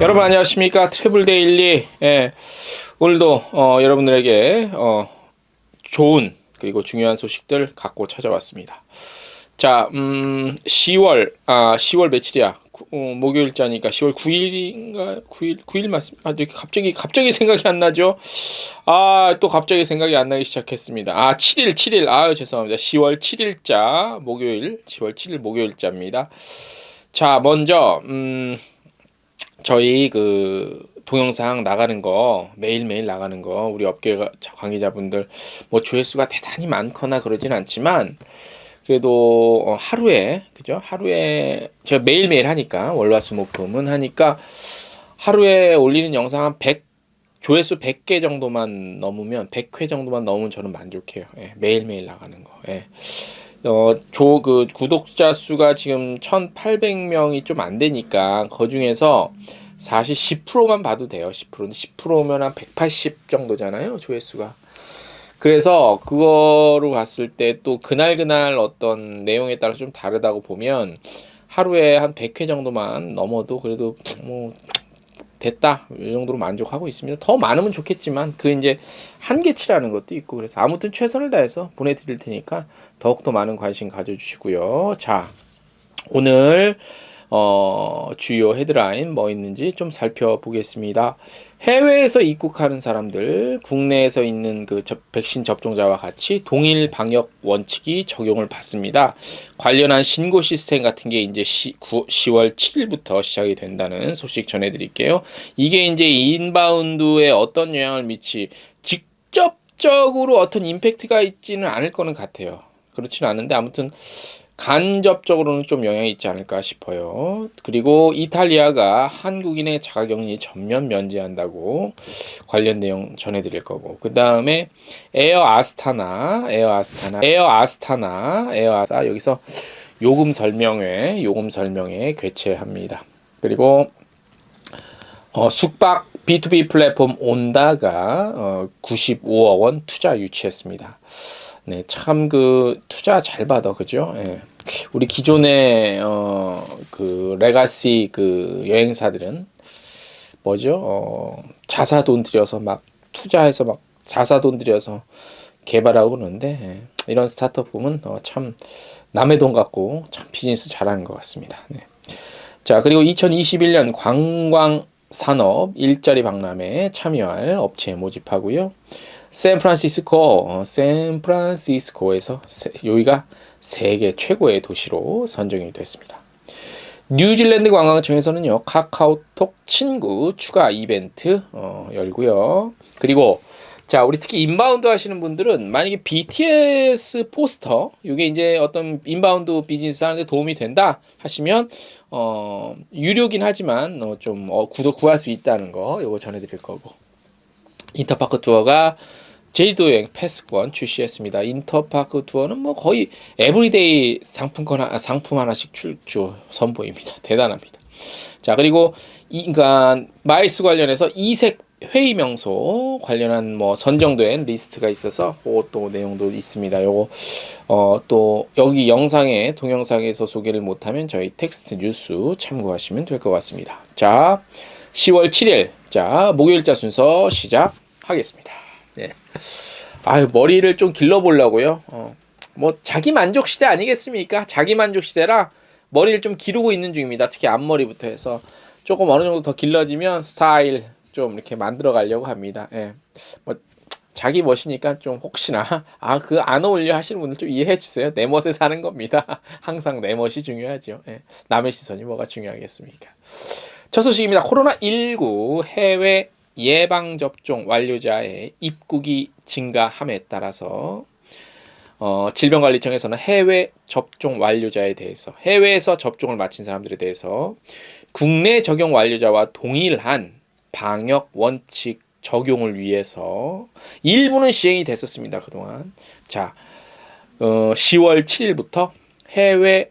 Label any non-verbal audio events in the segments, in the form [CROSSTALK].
여러분 안녕하십니까 트래블 데일리 예, 오늘도 어, 여러분들에게 어, 좋은 그리고 중요한 소식들 갖고 찾아왔습니다. 자, 음, 10월 아 10월 며칠이야? 구, 어, 목요일자니까 10월 9일인가 9일 9일 맞습 아 이렇게 갑자기 갑자기 생각이 안 나죠? 아 또 갑자기 생각이 안 나기 시작했습니다. 아 7일 7일 아유 죄송합니다. 10월 7일자 목요일 10월 7일 목요일자입니다. 자 먼저 음. 저희 그 동영상 나가는 거 매일매일 나가는 거 우리 업계 관계자분들 뭐 조회수가 대단히 많거나 그러진 않지만 그래도 어, 하루에 그죠 하루에 제가 매일매일 하니까 월화수목금은 하니까 하루에 올리는 영상 한 100 조회수 100개 정도만 넘으면 100회 정도만 넘으면 저는 만족해요. 예, 매일매일 나가는 거. 예. 어, 조, 그, 구독자 수가 지금 1,800명이 좀 안 되니까, 그 중에서 사실 10%만 봐도 돼요. 10%는 10%면 한 180 정도잖아요. 조회수가. 그래서 그거로 봤을 때 또 그날 그날 어떤 내용에 따라 좀 다르다고 보면 하루에 한 100회 정도만 넘어도 그래도 뭐 됐다 이 정도로 만족하고 있습니다. 더 많으면 좋겠지만 그 이제 한계치라는 것도 있고 그래서 아무튼 최선을 다해서 보내드릴 테니까 더욱더 많은 관심 가져주시고요. 자 오늘 어, 주요 헤드라인 뭐 있는지 좀 살펴보겠습니다. 해외에서 입국하는 사람들, 국내에서 있는 그 접, 백신 접종자와 같이 동일 방역 원칙이 적용을 받습니다. 관련한 신고 시스템 같은 게 이제 시, 9, 10월 7일부터 시작이 된다는 소식 전해드릴게요. 이게 이제 인바운드에 어떤 영향을 미치, 직접적으로 어떤 임팩트가 있지는 않을 거는 같아요. 그렇지는 않은데 아무튼 간접적으로는 좀 영향이 있지 않을까 싶어요. 그리고 이탈리아가 한국인의 자가격리 전면 면제한다고 관련 내용 전해드릴 거고 그 다음에 에어 아스타나, 에어 아스타나, 에어 아스타나, 에어 아사 여기서 요금 설명회, 요금 설명회 개최합니다. 그리고 어, 숙박 B2B 플랫폼 온다가 어, 95억 원 투자 유치했습니다. 네, 참 그 투자 잘 받아 그죠? 예. 우리 기존의 어, 그 레가시 그 여행사들은 뭐죠? 어, 자사 돈 들여서 막 투자해서 막 자사 돈 들여서 개발하고 그러는데 예. 이런 스타트업 보면 어, 참 남의 돈 갖고 참 비즈니스 잘하는 것 같습니다. 네. 자 그리고 2021년 관광 산업 일자리 박람회에 참여할 업체 모집하고요. 샌프란시스코, 어, 샌프란시스코에서 세, 여기가 세계 최고의 도시로 선정이 됐습니다. 뉴질랜드 관광청에서는요 카카오톡 친구 추가 이벤트 어, 열고요. 그리고 자 우리 특히 인바운드 하시는 분들은 만약에 BTS 포스터 이게 이제 어떤 인바운드 비즈니스 하는데 도움이 된다 하시면 어 유료긴 하지만 어, 좀 어, 구독 구할 수 있다는 거 이거 전해드릴 거고 인터파크 투어가 제주도 여행 패스권 출시했습니다. 인터파크 투어는 뭐 거의 에브리데이 상품권 하, 상품 하나씩 출주 선보입니다. [LAUGHS] 대단합니다. 자 그리고 이, 그러니까 마일스 관련해서 이색 회의 명소 관련한 뭐 선정된 리스트가 있어서 그것도 내용도 있습니다. 요거 어 또 여기 영상에 동영상에서 소개를 못하면 저희 텍스트 뉴스 참고하시면 될 것 같습니다. 자 10월 7일 자 목요일자 순서 시작하겠습니다. 네. 아유 머리를 좀 길러보려고요. 어, 뭐 자기 만족 시대 아니겠습니까? 자기 만족 시대라 머리를 좀 기르고 있는 중입니다. 특히 앞머리부터 해서 조금 어느 정도 더 길러지면 스타일 좀 이렇게 만들어 가려고 합니다. 예. 뭐 자기 멋이니까 좀 혹시나 아 그 안 어울려 하시는 분들 좀 이해해 주세요. 내 멋에 사는 겁니다. [LAUGHS] 항상 내 멋이 중요하죠. 예. 남의 시선이 뭐가 중요하겠습니까? 첫 소식입니다. 코로나 19 해외 예방접종 완료자의 입국이 증가함에 따라서 어, 질병관리청에서는 해외 접종 완료자에 대해서 해외에서 접종을 마친 사람들에 대해서 국내 적용 완료자와 동일한 방역 원칙 적용을 위해서 일부는 시행이 됐었습니다 그동안 자 어, 10월 7일부터 해외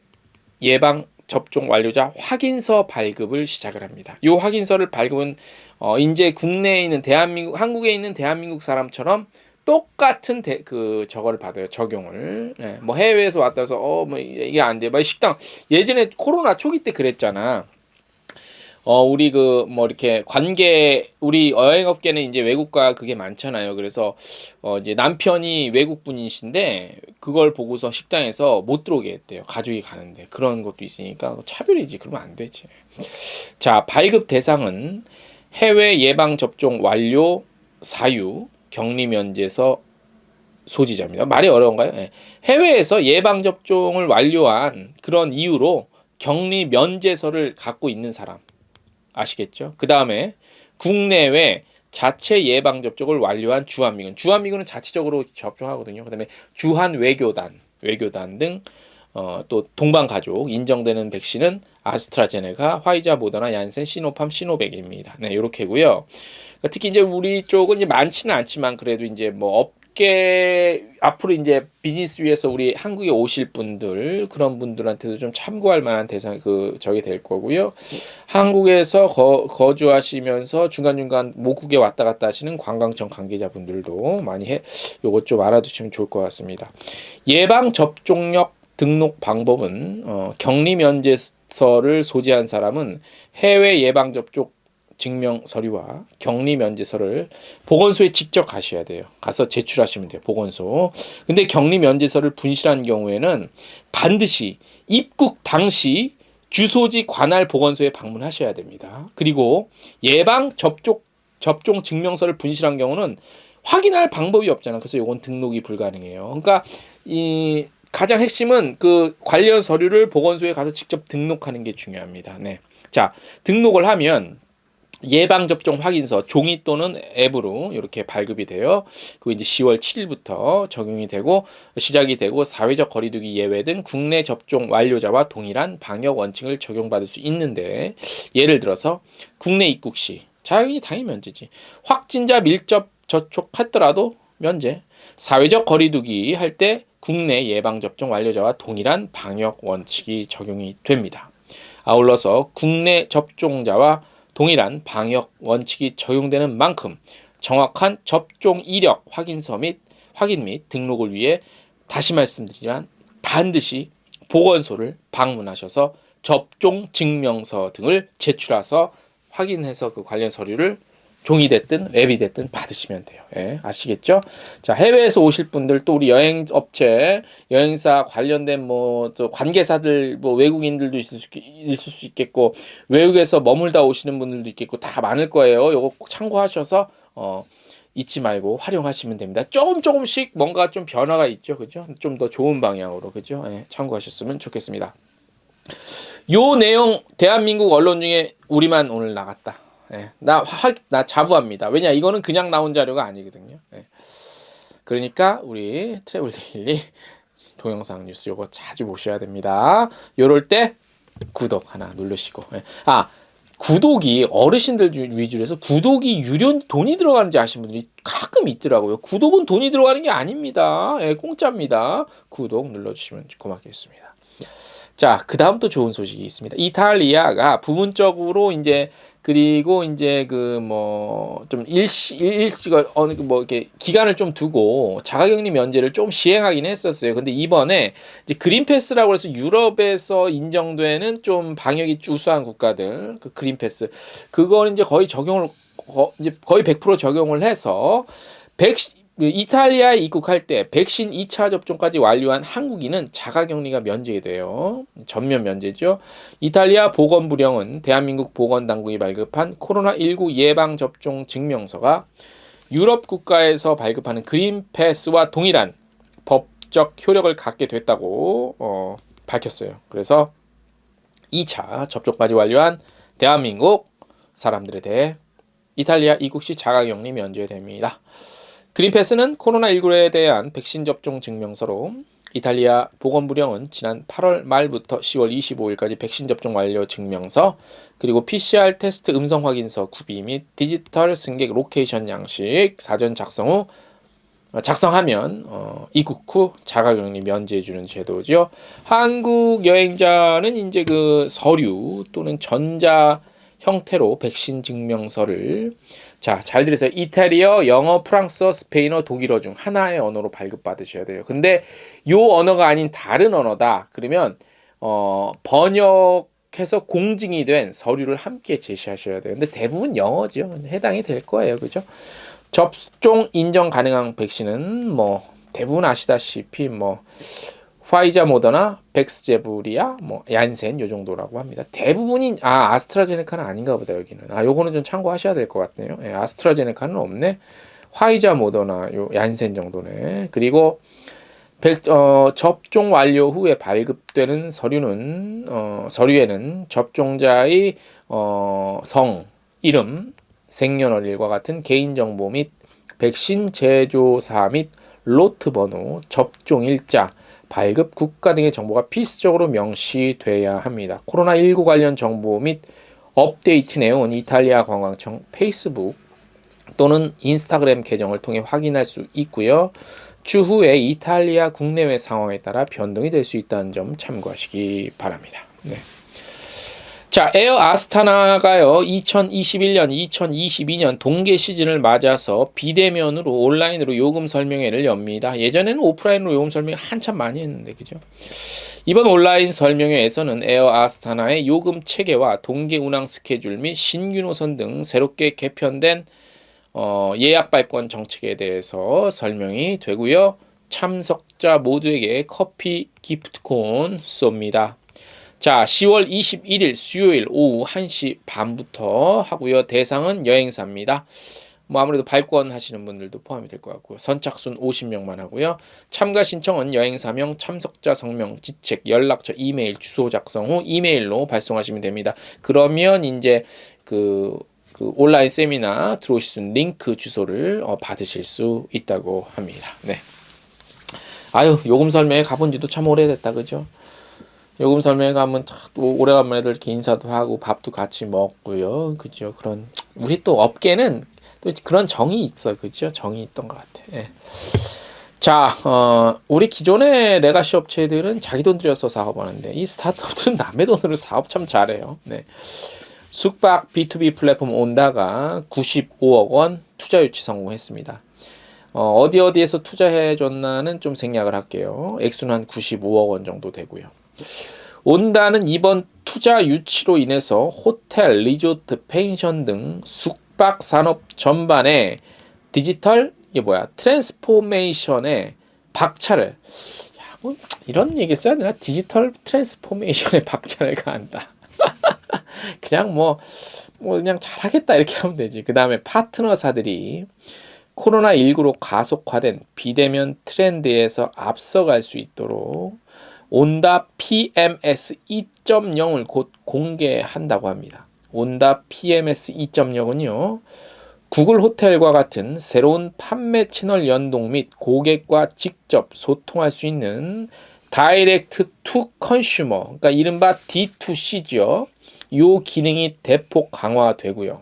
예방 접종 완료자 확인서 발급을 시작을 합니다. 이 확인서를 발급은 어 이제 국내에 있는 대한민국 한국에 있는 대한민국 사람처럼 똑같은 대, 그 저거를 받아요 적용을 네, 뭐 해외에서 왔다 해서 어뭐 이게 안 돼. 뭐 식당 예전에 코로나 초기 때 그랬잖아. 어 우리 그 뭐 이렇게 관계 우리 여행업계는 이제 외국과 그게 많잖아요. 그래서 어 이제 남편이 외국 분이신데 그걸 보고서 식당에서 못 들어오게 했대요. 가족이 가는데 그런 것도 있으니까 차별이지. 그러면 안 되지. 자 발급 대상은 해외 예방 접종 완료 사유 격리 면제서 소지자입니다. 말이 어려운가요? 네. 해외에서 예방 접종을 완료한 그런 이유로 격리 면제서를 갖고 있는 사람 아시겠죠? 그 다음에 국내외 자체 예방 접종을 완료한 주한미군, 주한미군은 자체적으로 접종하거든요. 그다음에 주한 외교단, 외교단 등 어, 또 동반 가족 인정되는 백신은 아스트라제네카, 화이자, 모더나, 얀센, 시노팜, 시노백입니다. 네, 요렇게고요. 그러니까 특히 이제 우리 쪽은 이제 많지는 않지만 그래도 이제 뭐 업 계 앞으로 이제 비즈니스 위해서 우리 한국에 오실 분들 그런 분들한테도 좀 참고할 만한 대상 그 저게 될 거고요. 한국에서 거, 거주하시면서 중간중간 모국에 왔다 갔다 하시는 관광청 관계자분들도 많이 해 요것 좀 알아두시면 좋을 것 같습니다. 예방 접종력 등록 방법은 어, 격리 면제서를 소지한 사람은 해외 예방 접종 증명 서류와 격리 면제서를 보건소에 직접 가셔야 돼요. 가서 제출하시면 돼요. 보건소. 근데 격리 면제서를 분실한 경우에는 반드시 입국 당시 주소지 관할 보건소에 방문하셔야 됩니다. 그리고 예방 접촉 접종 증명서를 분실한 경우는 확인할 방법이 없잖아. 그래서 이건 등록이 불가능해요. 그러니까 이 가장 핵심은 그 관련 서류를 보건소에 가서 직접 등록하는 게 중요합니다. 네. 자, 등록을 하면 예방 접종 확인서 종이 또는 앱으로 이렇게 발급이 돼요. 그 이제 10월 7일부터 적용이 되고 시작이 되고 사회적 거리두기 예외 등 국내 접종 완료자와 동일한 방역 원칙을 적용받을 수 있는데 예를 들어서 국내 입국 시 자연히 당연히 면제지. 확진자 밀접 접촉했더라도 면제. 사회적 거리두기 할 때 국내 예방 접종 완료자와 동일한 방역 원칙이 적용이 됩니다. 아울러서 국내 접종자와 동일한 방역 원칙이 적용되는 만큼 정확한 접종 이력 확인서 및 확인 및 등록을 위해 다시 말씀드리지만 반드시 보건소를 방문하셔서 접종 증명서 등을 제출해서 확인해서 그 관련 서류를 종이 됐든 웹이 됐든 받으시면 돼요. 예, 아시겠죠? 자, 해외에서 오실 분들 또 우리 여행 업체, 여행사 관련된 뭐또 관계사들 뭐 외국인들도 있을 수, 있을 수 있겠고 외국에서 머물다 오시는 분들도 있겠고 다 많을 거예요. 요거 꼭 참고하셔서 어 잊지 말고 활용하시면 됩니다. 조금 조금씩 뭔가 좀 변화가 있죠. 그죠? 좀 더 좋은 방향으로. 그죠? 예, 참고하셨으면 좋겠습니다. 요 내용 대한민국 언론 중에 우리만 오늘 나갔다. 예, 나, 화, 나 자부합니다. 왜냐, 이거는 그냥 나온 자료가 아니거든요. 예. 그러니까 우리 트래블 데일리 동영상 뉴스 요거 자주 보셔야 됩니다. 요럴 때 구독 하나 누르시고. 예. 아, 구독이 어르신들 위주로 해서 구독이 유료 돈이 들어가는지 아시는 분들이 가끔 있더라고요. 구독은 돈이 들어가는 게 아닙니다. 예, 공짜입니다. 구독 눌러주시면 고맙겠습니다. 자, 그 다음 또 좋은 소식이 있습니다. 이탈리아가 부분적으로 이제 그리고 이제 그 뭐 좀 일시 일시가 어느 그뭐 이렇게 기간을 좀 두고 자가격리 면제를 좀 시행하긴 했었어요. 근데 이번에 이제 그린 패스라고 해서 유럽에서 인정되는 좀 방역이 우수한 국가들 그 그린 패스 그거는 이제 거의 적용을 거, 이제 거의 100% 적용을 해서 백신 그 이탈리아에 입국할 때 백신 2차 접종까지 완료한 한국인은 자가격리가 면제가 돼요. 전면 면제죠. 이탈리아 보건부령은 대한민국 보건당국이 발급한 코로나19 예방접종 증명서가 유럽 국가에서 발급하는 그린패스와 동일한 법적 효력을 갖게 됐다고 어, 밝혔어요. 그래서 2차 접종까지 완료한 대한민국 사람들에 대해 이탈리아 입국 시 자가격리 면제됩니다. 그린패스는 코로나19에 대한 백신 접종 증명서로 이탈리아 보건부령은 지난 8월 말부터 10월 25일까지 백신 접종 완료 증명서 그리고 PCR 테스트 음성 확인서 구비 및 디지털 승객 로케이션 양식 사전 작성 후 어, 작성하면 어, 입국 후 자가격리 면제해 주는 제도죠. 한국 여행자는 이제 그 서류 또는 전자 형태로 백신 증명서를 자, 잘 들으세요. 이탈리아, 영어, 프랑스어, 스페인어, 독일어 중 하나의 언어로 발급받으셔야 돼요. 근데 요 언어가 아닌 다른 언어다. 그러면 어, 번역 계속해서 공증이 된 서류를 함께 제시하셔야 돼요. 근데 대부분 영어죠. 해당이 될 거예요. 그죠? 접종 인정 가능한 백신은 뭐 대부분 아시다시피 뭐 파이자 모더나 백스제브리아 뭐 얀센 요 정도라고 합니다. 대부분이 아 아스트라제네카는 아닌가 보다 여기는. 아 요거는 좀 참고하셔야 될 것 같네요. 예, 아스트라제네카는 없네. 화이자 모더나 요 얀센 정도네. 그리고 백, 어, 접종 완료 후에 발급되는 서류는 어, 서류에는 접종자의 어, 성, 이름, 생년월일과 같은 개인정보 및 백신 제조사 및 로트 번호, 접종 일자, 발급 국가 등의 정보가 필수적으로 명시돼야 합니다. 코로나19 관련 정보 및 업데이트 내용은 이탈리아 관광청 페이스북 또는 인스타그램 계정을 통해 확인할 수 있고요. 추후에 이탈리아 국내외 상황에 따라 변동이 될 수 있다는 점 참고하시기 바랍니다. 네. 자, 에어 아스타나가요, 2021년, 2022년 동계 시즌을 맞아서 비대면으로 온라인으로 요금 설명회를 엽니다. 예전에는 오프라인으로 요금 설명 한참 많이 했는데, 그죠? 이번 온라인 설명회에서는 에어 아스타나의 요금 체계와 동계 운항 스케줄 및 신규 노선 등 새롭게 개편된 어, 예약 발권 정책에 대해서 설명이 되고요. 참석자 모두에게 커피 기프트콘 쏩니다. 자, 10월 21일 수요일 오후 1시 반부터 하고요. 대상은 여행사입니다. 뭐 아무래도 발권 하시는 분들도 포함이 될 것 같고요. 선착순 50명만 하고요. 참가 신청은 여행사명, 참석자 성명, 지책, 연락처, 이메일, 주소 작성 후 이메일로 발송하시면 됩니다. 그러면 이제 그, 그 온라인 세미나 들어오실 수 있는 링크 주소를 어, 받으실 수 있다고 합니다. 네. 아유, 요금 설명회 가본 지도 참 오래됐다, 그죠? 요금 설명회 가면 또 오래간만에 이렇게 인사도 하고 밥도 같이 먹고요. 그죠? 그런 우리 또 업계는 또 그런 정이 있어. 그죠? 정이 있던 것 같아. 예. 자, 어, 우리 기존의 레가시 업체들은 자기 돈 들여서 사업하는데 이 스타트업들은 [LAUGHS] 남의 돈으로 사업 참 잘해요. 네. 숙박 B2B 플랫폼 온다가 95억 원 투자 유치 성공했습니다. 어, 어디 어디에서 투자해 줬나는 좀 생략을 할게요. 액수는 한 95억 원 정도 되고요. 온다는 이번 투자 유치로 인해서 호텔, 리조트, 펜션 등 숙박 산업 전반에 디지털 이게 뭐야 트랜스포메이션의 박차를 야, 뭐 이런 얘기 써야 되나 디지털 트랜스포메이션의 [LAUGHS] 박차를 가한다. [LAUGHS] 그냥 뭐, 뭐 그냥 잘하겠다 이렇게 하면 되지. 그 다음에 파트너사들이 코로나19로 가속화된 비대면 트렌드에서 앞서갈 수 있도록 온다 PMS 2.0을 곧 공개한다고 합니다. 온다 PMS 2.0은요. 구글 호텔과 같은 새로운 판매 채널 연동 및 고객과 직접 소통할 수 있는 다이렉트 투 컨슈머, 그러니까 이른바 D2C죠. 요 기능이 대폭 강화되고요.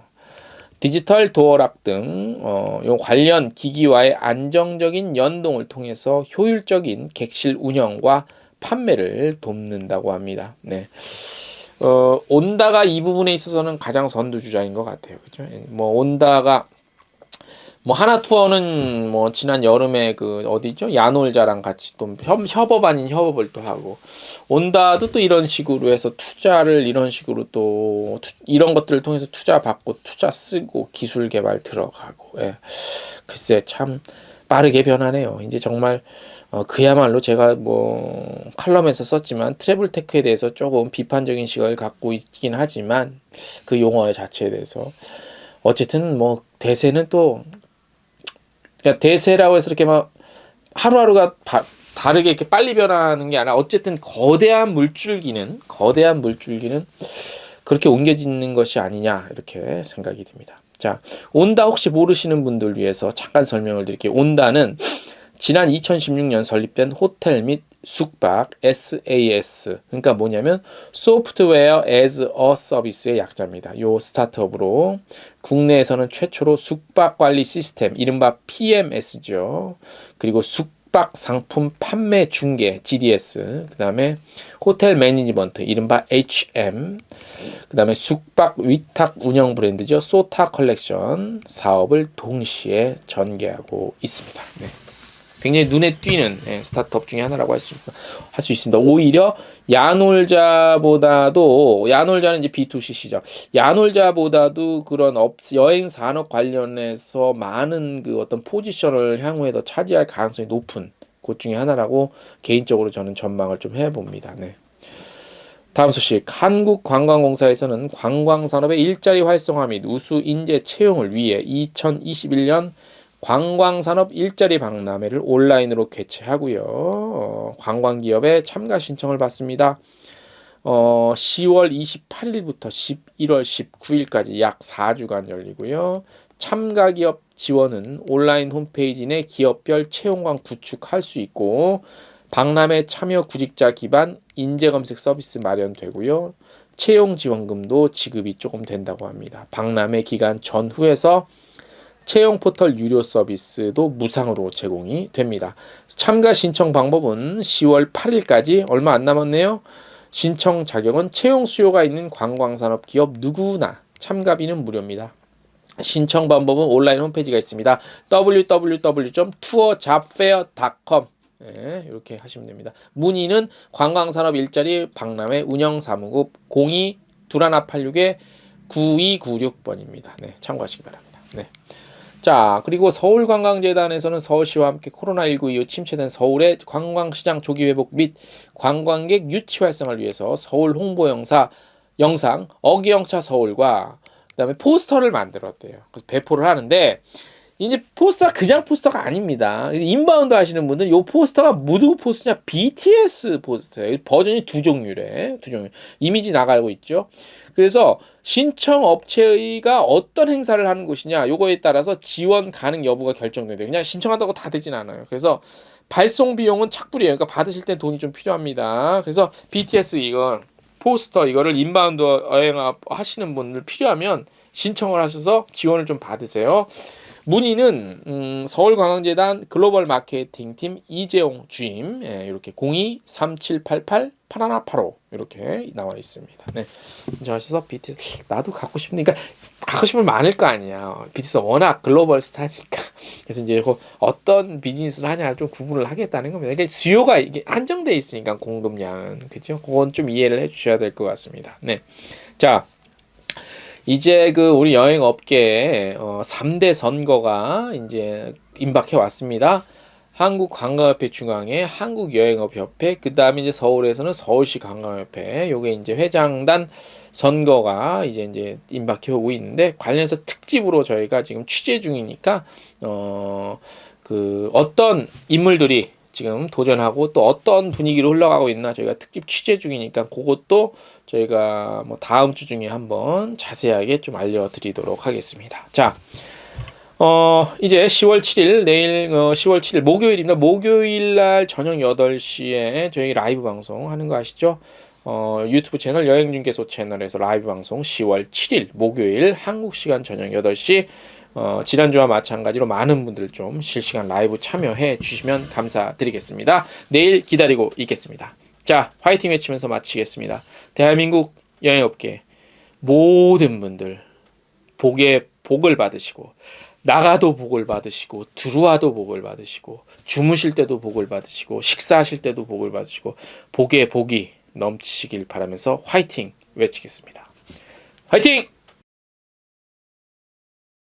디지털 도어락 등 어, 요 관련 기기와의 안정적인 연동을 통해서 효율적인 객실 운영과 판매를 돕는다고 합니다. 네. 어, 온다가 이 부분에 있어서는 가장 선두주자인 것 같아요. 그죠? 뭐, 온다가, 뭐, 하나 투어는 뭐, 지난 여름에 그, 어디죠? 야놀자랑 같이 또 협, 협업 아닌 협업을 또 하고, 온다도 또 이런 식으로 해서 투자를 이런 식으로 또, 투, 이런 것들을 통해서 투자 받고, 투자 쓰고, 기술 개발 들어가고, 예. 글쎄, 참 빠르게 변하네요. 이제 정말, 어, 그야말로 제가 뭐 칼럼에서 썼지만 트래블 테크에 대해서 조금 비판적인 시각을 갖고 있긴 하지만 그 용어 자체에 대해서 어쨌든 뭐 대세는 또 그러니까 대세라고 해서 이렇게 막 하루하루가 바, 다르게 이렇게 빨리 변하는 게 아니라 어쨌든 거대한 물줄기는 거대한 물줄기는 그렇게 옮겨지는 것이 아니냐 이렇게 생각이 듭니다. 자, 온다 혹시 모르시는 분들 위해서 잠깐 설명을 드릴게요. 온다는 지난 2016년 설립된 호텔 및 숙박 SAS 그러니까 뭐냐면 소프트웨어 as a 서비스의 약자입니다. 요 스타트업으로 국내에서는 최초로 숙박 관리 시스템 이른바 PMS죠. 그리고 숙박 상품 판매 중개 GDS 그다음에 호텔 매니지먼트 이른바 HM 그다음에 숙박 위탁 운영 브랜드죠. 소타 컬렉션 사업을 동시에 전개하고 있습니다. 네. 굉장히 눈에 띄는 예, 스타트업 중에 하나라고 할 수 할 수 있습니다. 오히려 야놀자보다도 야놀자는 이제 B2C 시장. 야놀자보다도 그런 업 여행 산업 관련해서 많은 그 어떤 포지션을 향후에 더 차지할 가능성이 높은 곳 중에 하나라고 개인적으로 저는 전망을 좀 해봅니다. 네. 다음 소식. 한국관광공사에서는 관광산업의 일자리 활성화 및 우수 인재 채용을 위해 2021년 관광산업 일자리 박람회를 온라인으로 개최하고요. 어, 관광기업의 참가 신청을 받습니다. 어, 10월 28일부터 11월 19일까지 약 4주간 열리고요. 참가 기업 지원은 온라인 홈페이지 내 기업별 채용관 구축할 수 있고 박람회 참여 구직자 기반 인재 검색 서비스 마련되고요. 채용 지원금도 지급이 조금 된다고 합니다. 박람회 기간 전후에서 채용 포털 유료 서비스도 무상으로 제공이 됩니다. 참가 신청 방법은 10월 8일까지 얼마 안 남았네요. 신청 자격은 채용 수요가 있는 관광산업 기업 누구나 참가비는 무료입니다. 신청 방법은 온라인 홈페이지가 있습니다. www.tourjobfair.com 네, 이렇게 하시면 됩니다. 문의는 관광산업 일자리 박람회 운영사무국 02 2186에 9296번입니다. 네, 참고하시기 바랍니다. 네. 자, 그리고 서울관광재단에서는 서울시와 함께 코로나19 이후 침체된 서울의 관광시장 조기 회복 및 관광객 유치 활성화를 위해서 서울 홍보 영사 영상 어기영차 서울과 그다음에 포스터를 만들었대요. 그래서 배포를 하는데 이제 포스터가 그냥 포스터가 아닙니다. 인바운드 하시는 분들 이 포스터가 무드 포스터냐 BTS 포스터예요. 버전이 두 종류래. 두 종류. 이미지 나가고 있죠. 그래서 신청 업체가 어떤 행사를 하는 곳이냐 요거에 따라서 지원 가능 여부가 결정돼요. 그냥 신청한다고 다 되진 않아요. 그래서 발송 비용은 착불이에요. 그러니까 받으실 때 돈이 좀 필요합니다. 그래서 BTS 이거 포스터 이거를 인바운드 여행 하시는 분들 필요하면 신청을 하셔서 지원을 좀 받으세요. 문의는 음, 서울관광재단 글로벌 마케팅 팀 이재용 주임 예, 이렇게 0237888185 이렇게 나와 있습니다. 네. 신청하셔서 BTS 나도 갖고 싶으니까 갖고 싶으면 많을 거 아니야. BTS 워낙 글로벌 스타니까. 그래서 이제 그 어떤 비즈니스를 하냐 좀 구분을 하겠다는 겁니다. 그러니까 수요가 이게 한정돼 있으니까 공급량은 그죠? 그건 좀 이해를 해주셔야 될 것 같습니다. 네. 자. 이제 그 우리 여행 업계에 어 3대 선거가 이제 임박해 왔습니다. 한국 관광협회 중앙회, 한국 여행업협회, 그 다음에 이제 서울에서는 서울시 관광협회, 요게 이제 회장단 선거가 이제 이제 임박해 오고 있는데 관련해서 특집으로 저희가 지금 취재 중이니까 어 그 어떤 인물들이 지금 도전하고 또 어떤 분위기로 흘러가고 있나 저희가 특집 취재 중이니까 그것도 저희가 뭐 다음 주 중에 한번 자세하게 좀 알려드리도록 하겠습니다. 자, 어, 이제 10월 7일, 내일 어, 10월 7일 목요일입니다. 목요일 날 저녁 8시에 저희 라이브 방송 하는 거 아시죠? 어, 유튜브 채널 여행중개소 채널에서 라이브 방송 10월 7일 목요일 한국 시간 저녁 8시 어, 지난주와 마찬가지로 많은 분들 좀 실시간 라이브 참여해 주시면 감사드리겠습니다. 내일 기다리고 있겠습니다. 자, 화이팅 외치면서 마치겠습니다. 대한민국 여행업계 모든 분들 복에 복을 받으시고 나가도 복을 받으시고 들어와도 복을 받으시고 주무실 때도 복을 받으시고 식사하실 때도 복을 받으시고 복에 복이 넘치길 바라면서 화이팅 외치겠습니다. 화이팅!